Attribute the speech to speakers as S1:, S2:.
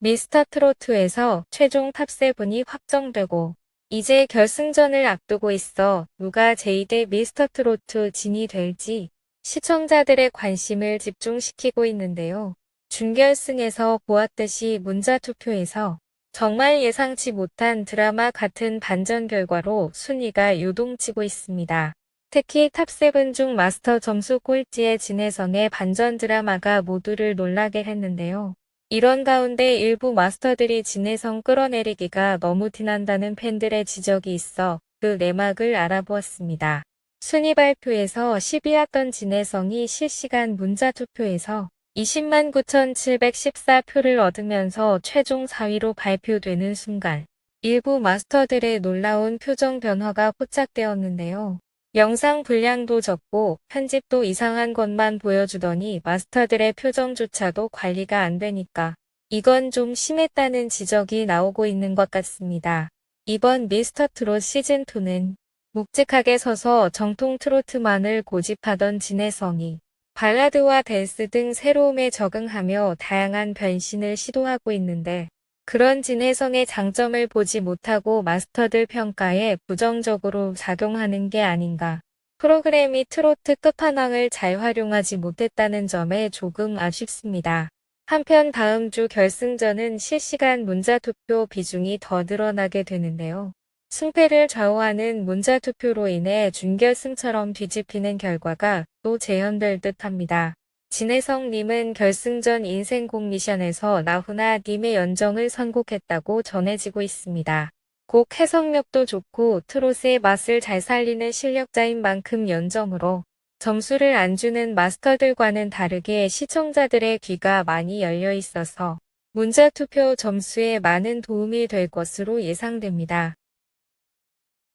S1: 미스터 트로트에서 최종 탑7이 확정되고 이제 결승전을 앞두고 있어 누가 제2대 미스터 트로트 진이 될지 시청자들의 관심을 집중시키고 있는데요. 준결승에서 보았듯이 문자투표에서 정말 예상치 못한 드라마 같은 반전 결과로 순위가 요동치고 있습니다. 특히 탑7 중 마스터 점수 꼴찌의 진혜성의 반전 드라마가 모두를 놀라게 했는데요. 이런 가운데 일부 마스터들이 진혜성 끌어내리기가 너무 티난다는 팬들의 지적이 있어 그 내막을 알아보았습니다. 순위 발표에서 10위였던 진혜성이 실시간 문자 투표에서 20만 9,714표를 얻으면서 최종 4위로 발표되는 순간 일부 마스터들의 놀라운 표정 변화가 포착되었는데요. 영상 분량도 적고 편집도 이상한 것만 보여주더니 마스터들의 표정조차도 관리가 안 되니까 이건 좀 심했다는 지적이 나오고 있는 것 같습니다. 이번 미스터 트롯 시즌2는 묵직하게 서서 정통 트로트만을 고집하던 진혜성이 발라드와 댄스 등 새로움에 적응하며 다양한 변신을 시도하고 있는데 그런 진혜성의 장점을 보지 못하고 마스터들 평가에 부정적으로 작용하는 게 아닌가. 프로그램이 트로트 끝판왕을 잘 활용하지 못했다는 점에 조금 아쉽습니다. 한편 다음 주 결승전은 실시간 문자투표 비중이 더 늘어나게 되는데요. 승패를 좌우하는 문자투표로 인해 준결승처럼 뒤집히는 결과가 또 재현될 듯합니다. 진혜성님은 결승전 인생곡 미션에서 나훈아 님의 연정을 선곡했다고 전해지고 있습니다. 곡 해석력도 좋고 트롯의 맛을 잘 살리는 실력자인 만큼 연정으로 점수를 안 주는 마스터들과는 다르게 시청자들의 귀가 많이 열려 있어서 문자 투표 점수에 많은 도움이 될 것으로 예상됩니다.